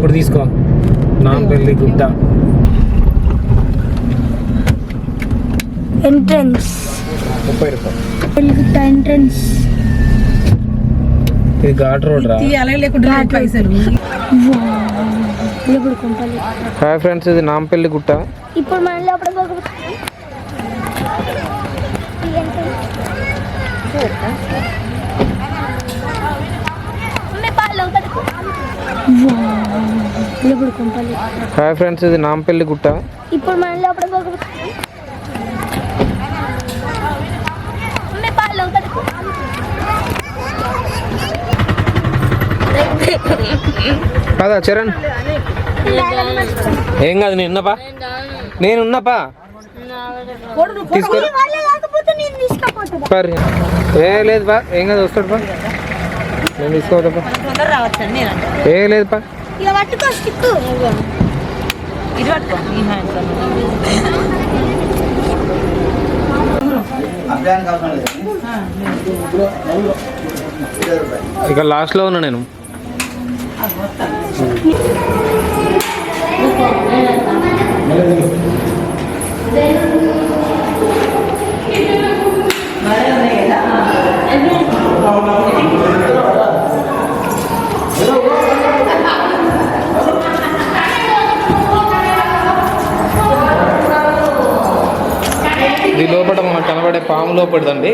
ఇప్పుడు తీసుకో. నాంపల్లి గుట్ట. ఎంట్రన్స్ ముప్పై రూపాయలు. పెళ్ళిగుట్ట ఎంట్రన్స్ ఇది ఘాట్ రోడ్ రా. ఇప్పుడు హాయ్ ఫ్రెండ్స్ ఇది నాంపల్లి గుట్ట. ఇప్పుడు మన లోపల హాయ్ ఫ్రెండ్స్ ఇది నాంపల్లి గుట్ట. ఇప్పుడు మన కాదా చరణ్. ఏం కాదు నేను ఉన్నపా? నేను ఉన్నపా? తీసుకో ఏ లేదు పా ఏం కాదు వస్తాడు పా నేను అంటే. ఏ లేదు పా ఇక పట్టుకో స్టిక్ ఇది పట్టుకో ఈ హ్యాండ్ ఇక లాస్ట్లో ఉన్నా నేను. ఇది లోపల మనకు కనబడే పాము లోపడదండి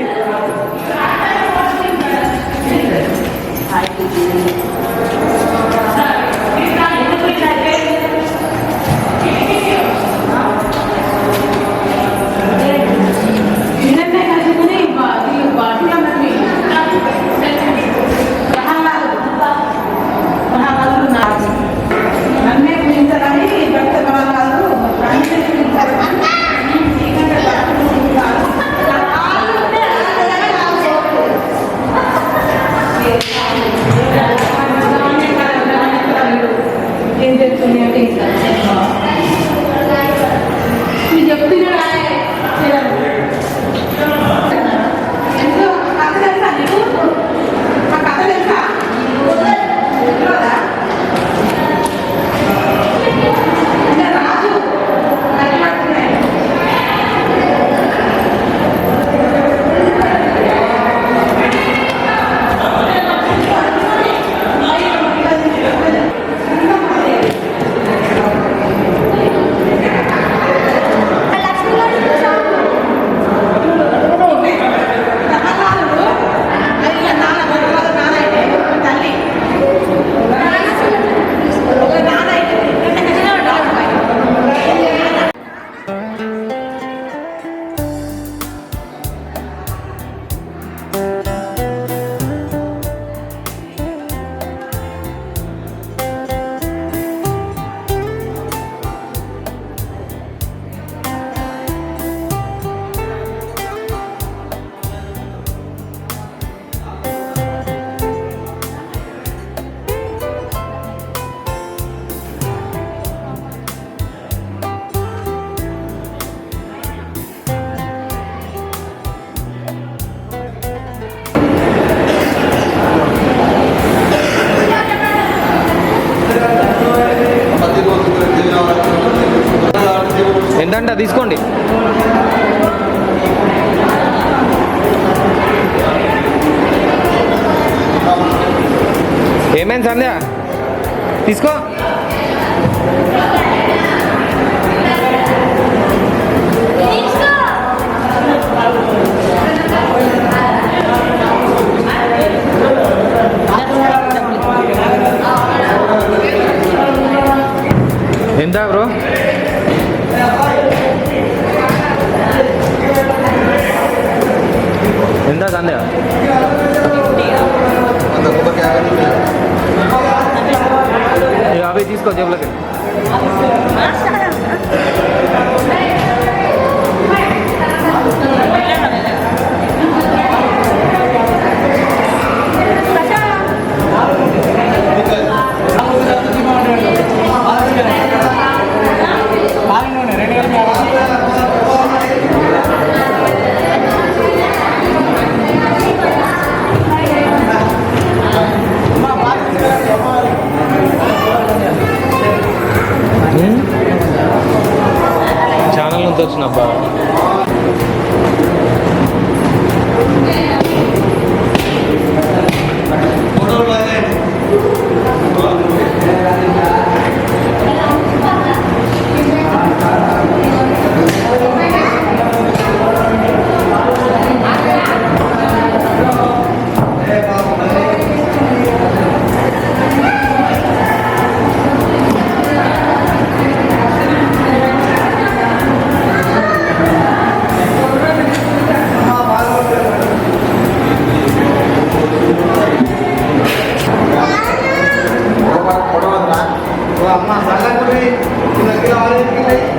ఏమైంది సంధ్య? తీసుకో. ఎంత బ్రో? నీళ్ళకి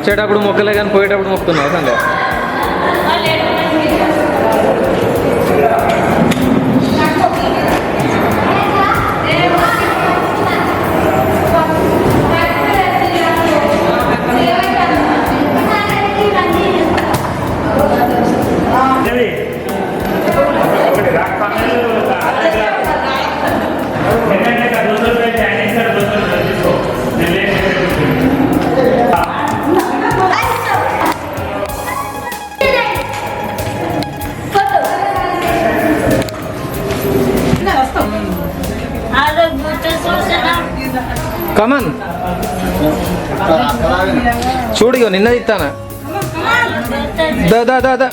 వచ్చేటప్పుడు మొక్కలే కానీ పోయేటప్పుడు మొక్కుతున్నావు సండే కమన్ చూడు నిన్న ఇస్తానా దా దా దా దా.